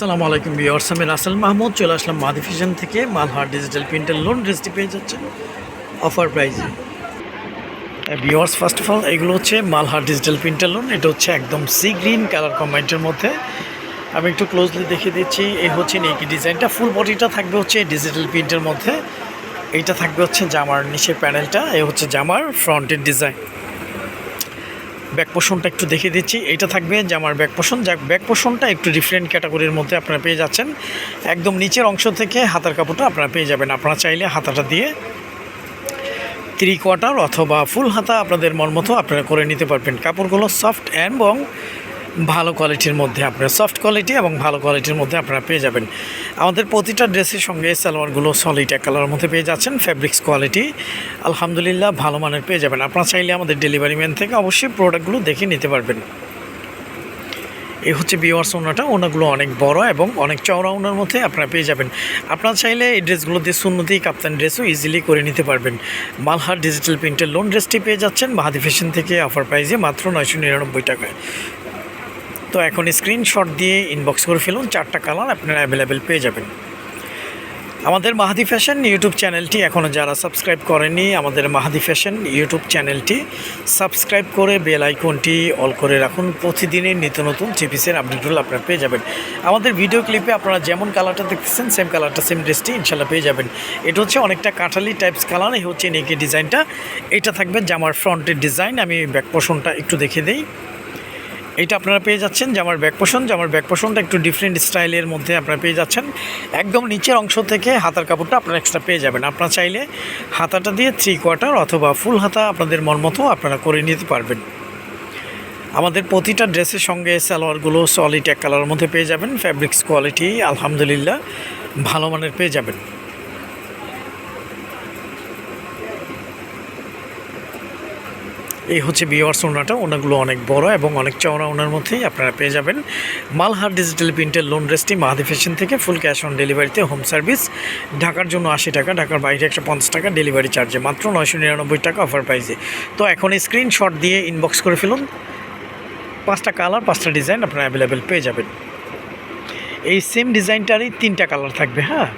সালামু আলাইকুম বিয়ার্স আমি রাসেল মাহমুদ, চলে আসলাম মাদি ফিশন থেকে মালহার ডিজিটাল প্রিন্টার লোন ড্রেসটি পেয়ে যাচ্ছেন অফার প্রাইজে বিয়ার্স ফার্স্ট অফ অল এগুলো হচ্ছে মালহার ডিজিটাল প্রিন্টার লোন এটা হচ্ছে একদম সি গ্রিন কালার কম্বাইন্ডের মধ্যে। আমি একটু ক্লোজলি দেখিয়ে দিচ্ছি এই হচ্ছে নেকি ডিজাইনটা ফুল বডিটা থাকবে হচ্ছে ডিজিটাল প্রিন্টের মধ্যে। এইটা থাকবে হচ্ছে জামার নিচের প্যানেলটা এই হচ্ছে জামার ফ্রন্টের ডিজাইন ব্যাক পোষণটা একটু দেখে দিচ্ছি। এটা থাকবে যে আমার ব্যাক পোষণ যাক ব্যাক পোষণটা একটু ডিফারেন্ট ক্যাটাগরির মধ্যে আপনারা পেয়ে যাচ্ছেন। একদম নিচের অংশ থেকে হাতার কাপড়টা আপনারা পেয়ে যাবেন। আপনারা চাইলে হাতাটা দিয়ে থ্রি কোয়ার্টার অথবা ফুল হাতা আপনাদের মন মতো আপনারা করে নিতে পারবেন। কাপড়গুলো সফট অ্যান্ড এবং ভালো কোয়ালিটির মধ্যে আপনারা সফট কোয়ালিটি এবং ভালো কোয়ালিটির মধ্যে আপনারা পেয়ে যাবেন। আমাদের প্রতিটা ড্রেসের সঙ্গে সালোয়ারগুলো সলিড এক কালারের মধ্যে পেয়ে যাচ্ছেন ফ্যাব্রিক্স কোয়ালিটি আলহামদুলিল্লাহ ভালো মানের পেয়ে যাবেন। আপনারা চাইলে আমাদের ডেলিভারি ম্যান থেকে অবশ্যই প্রোডাক্টগুলো দেখে নিতে পারবেন। এই হচ্ছে বিওয়ার্স ওনাটা, ওনাগুলো অনেক বড় এবং অনেক চওড়া ওনার মধ্যে আপনারা পেয়ে যাবেন। আপনারা চাইলে এই ড্রেসগুলো দিয়ে সুন্নতি কাপ্তান ড্রেসও ইজিলি করে নিতে পারবেন। মালহার ডিজিটাল প্রিন্টের লোন ড্রেসটি পেয়ে যাচ্ছেন, মাহাদি ফ্যাশন থেকে অফার প্রাইজে মাত্র নয়শো নিরানব্বই টাকায়। তো এখন স্ক্রিনশট দিয়ে ইনবক্স করে ফেলুন, চারটা কালার আপনারা অ্যাভেলেবেল পেয়ে যাবেন। আমাদের মাহাদি ফ্যাশন ইউটিউব চ্যানেলটি এখনও যারা সাবস্ক্রাইব করেনি আমাদের মাহাদি ফ্যাশন ইউটিউব চ্যানেলটি সাবস্ক্রাইব করে বেল আইকনটি অল করে রাখুন। প্রতিদিনের নিত্য নতুন চিপিসের আপডেটগুলো আপনারা পেয়ে যাবেন। আমাদের ভিডিও ক্লিপে আপনারা যেমন কালারটা দেখতেছেন সেম কালারটা সেম ড্রেসটি ইনশাল্লাহ পেয়ে যাবেন। এটা হচ্ছে অনেকটা কাঁঠালি টাইপস কালার এই হচ্ছে নেকি ডিজাইনটা এটা থাকবে জামার ফ্রন্টের ডিজাইন আমি ব্যাক পোষণটা একটু দেখে দিই। এটা আপনারা পেয়ে যাচ্ছেন জামার ব্যাক পোষণ জামার ব্যাক পোষণটা একটু ডিফারেন্ট স্টাইলের মধ্যে আপনারা পেয়ে যাচ্ছেন। একদম নিচের অংশ থেকে হাতার কাপড়টা আপনারা এক্সট্রা পেয়ে যাবেন। আপনারা চাইলে হাতাটা দিয়ে থ্রি কোয়ার্টার অথবা ফুল হাতা আপনাদের মন মতো আপনারা করে নিতে পারবেন। আমাদের প্রতিটা ড্রেসের সঙ্গে সালোয়ারগুলো সলিড এক কালারের মধ্যে পেয়ে যাবেন। ফ্যাব্রিক্স কোয়ালিটি আলহামদুলিল্লাহ, ভালো মানের পেয়ে যাবেন। এই হচ্ছে বিওয়ার্স ওনাটা ওনাগুলো অনেক বড় এবং অনেক চওড়া ওনার মধ্যেই আপনারা পেয়ে যাবেন। মালহার ডিজিটাল প্রিন্টের লোন ড্রেসটি মাহাদি ফ্যাশন থেকে ফুল ক্যাশ অন ডেলিভারিতে হোম সার্ভিস ঢাকার জন্য আশি টাকা, ঢাকার বাইরে একশো পঞ্চাশ টাকা ডেলিভারি চার্জে মাত্র নয়শো নিরানব্বই টাকা অফার প্রাইসে তো এখন স্ক্রিনশট দিয়ে ইনবক্স করে ফেলুন। পাঁচটা কালার পাঁচটা ডিজাইন আপনারা অ্যাভেলেবেল পেয়ে যাবেন। এই সেম ডিজাইনটারই তিনটা কালার থাকবে হ্যাঁ?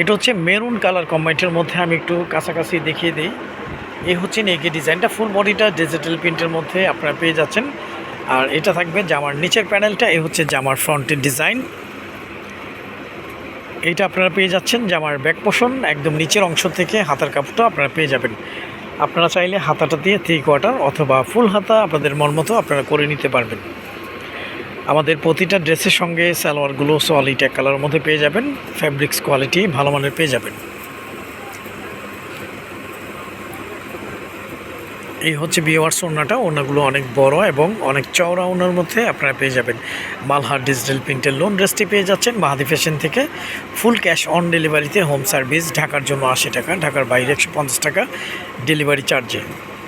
এটা হচ্ছে মেরুন কালার কম্বাইন্টের মধ্যে আমি একটু কাছাকাছি দেখিয়ে দিই। এই হচ্ছে নেকি ডিজাইনটা। ফুল বডিটা ডিজিটাল প্রিন্টের মধ্যে আপনারা পেয়ে যাচ্ছেন। আর এটা থাকবে জামার নিচের প্যানেলটা এই হচ্ছে জামার ফ্রন্টের ডিজাইন। এইটা আপনারা পেয়ে যাচ্ছেন জামার ব্যাক পোষণ একদম নিচের অংশ থেকে হাতার কাপড়টা আপনারা পেয়ে যাবেন। আপনারা চাইলে হাতাটা দিয়ে থ্রি কোয়ার্টার অথবা ফুল হাতা আপনাদের মন মতো আপনারা করে নিতে পারবেন। আমাদের প্রতিটা ড্রেসের সঙ্গে সালোয়ারগুলো সলিড এক কালারের মধ্যে পেয়ে যাবেন। ফ্যাব্রিক্স কোয়ালিটি ভালো মানের পেয়ে যাবেন। এই হচ্ছে বিওয়ার্স ওনাটা ওনাগুলো অনেক বড় এবং অনেক চওড়া ওনার মধ্যে আপনারা পেয়ে যাবেন। মালহার ডিজিটাল প্রিন্টের লোন ড্রেসটি পেয়ে যাচ্ছেন, মাহাদি ফ্যাশন থেকে ফুল ক্যাশ অন ডেলিভারিতে হোম সার্ভিস ঢাকার জন্য আশি টাকা, ঢাকার বাইরে একশো পঞ্চাশ টাকা ডেলিভারি চার্জে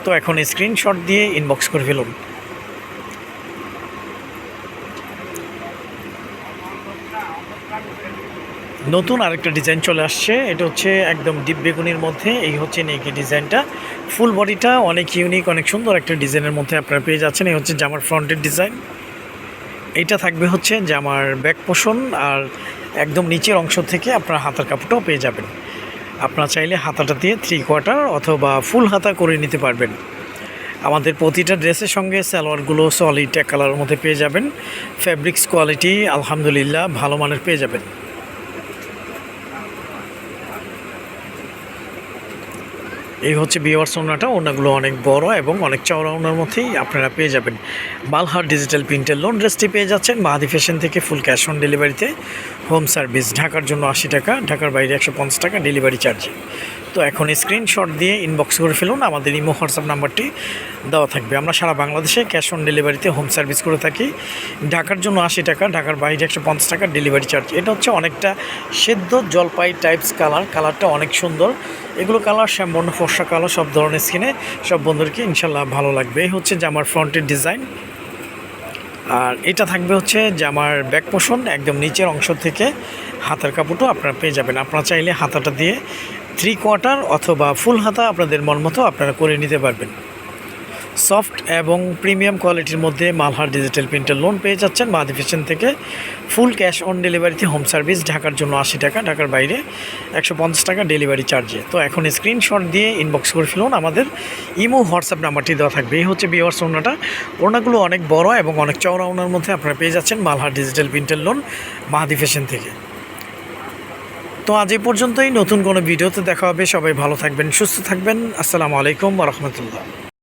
তো এখন স্ক্রিনশট দিয়ে ইনবক্স করে ফেলুন। নতুন আরেকটা ডিজাইন চলে আসছে। এটা হচ্ছে একদম ডিপ বেগুনির মধ্যে। এই হচ্ছে নেকি ডিজাইনটা। ফুল বডিটা অনেক ইউনিক, অনেক সুন্দর একটা ডিজাইনের মধ্যে আপনারা পেয়ে যাচ্ছেন। এই হচ্ছে জামার ফ্রন্টের ডিজাইন। এইটা থাকবে হচ্ছে জামার ব্যাক পোষণ আর একদম নিচের অংশ থেকে আপনার হাতার কাপড়টাও পেয়ে যাবেন। আপনারা চাইলে হাতাটা দিয়ে থ্রি কোয়ার্টার অথবা ফুল হাতা করে নিতে পারবেন। আমাদের প্রতিটা ড্রেসের সঙ্গে সালোয়ারগুলো সলিড এক কালারের মধ্যে পেয়ে যাবেন। ফ্যাব্রিক্স কোয়ালিটি আলহামদুলিল্লাহ, ভালো মানের পেয়ে যাবেন। এই হচ্ছে বিওয়ার্স ওনাটা ওনাগুলো অনেক বড় এবং অনেক চওড়া ওনার মধ্যেই আপনারা পেয়ে যাবেন। মালহার ডিজিটাল প্রিন্টের লোন ড্রেসটি পেয়ে যাচ্ছেন মাহাদি ফ্যাশন থেকে ফুল ক্যাশ অন ডেলিভারিতে হোম সার্ভিস ঢাকার জন্য আশি টাকা, ঢাকার বাইরে একশো পঞ্চাশ টাকা ডেলিভারি চার্জে তো এখন স্ক্রিনশট দিয়ে ইনবক্স করে ফেলুন। আমাদের ইমো হোয়াটসঅ্যাপ নাম্বারটি দেওয়া থাকবে। আমরা সারা বাংলাদেশে ক্যাশ অন ডেলিভারিতে হোম সার্ভিস করে থাকি। ঢাকার জন্য আশি টাকা, ঢাকার বাইরে একশো পঞ্চাশ টাকা ডেলিভারি চার্জ এটা হচ্ছে অনেকটা সেদ্ধ জলপাই টাইপস কালার কালারটা অনেক সুন্দর। এগুলো কালার শ্যামবর্ণ, ফর্সা কালার সব ধরনের স্কিনে সব বন্ধুদেরকে ইনশাল্লাহ ভালো লাগবে। এই হচ্ছে জামার ফ্রন্টের ডিজাইন আর এটা থাকবে হচ্ছে জামার ব্যাক পোষণ একদম নিচের অংশ থেকে হাতার কাপড়টাও আপনারা পেয়ে যাবেন। আপনারা চাইলে হাতাটা দিয়ে থ্রি কোয়ার্টার অথবা ফুল হাতা আপনাদের মন মতো আপনারা করে নিতে পারবেন। সফট এবং প্রিমিয়াম কোয়ালিটির মধ্যে মালহার ডিজিটাল প্রিন্টার লোন পেয়ে যাচ্ছেন মাদি ফ্যাশন থেকে। ফুল ক্যাশ অন ডেলিভারিতে হোম সার্ভিস ঢাকার জন্য আশি টাকা, ঢাকার বাইরে একশো পঞ্চাশ টাকা ডেলিভারি চার্জে। তো এখন স্ক্রিনশট দিয়ে ইনবক্স করে ফেলুন, আমাদের ইমো, হোয়াটসঅ্যাপ নাম্বারটি দেওয়া থাকবে। এই হচ্ছে বিওয়ার্স ওনাটা। ওনাগুলো অনেক বড় এবং অনেক চওড়া ওনার মধ্যে আপনারা পেয়ে যাচ্ছেন মালহার ডিজিটাল প্রিন্টের লোন মাহাদি ফ্যাশন থেকে। তো আজ এই পর্যন্তই। নতুন কোনো ভিডিওতে দেখা হবে। সবাই ভালো থাকবেন, সুস্থ থাকবেন। আসসালামু আলাইকুম রহমতুল্লাহ।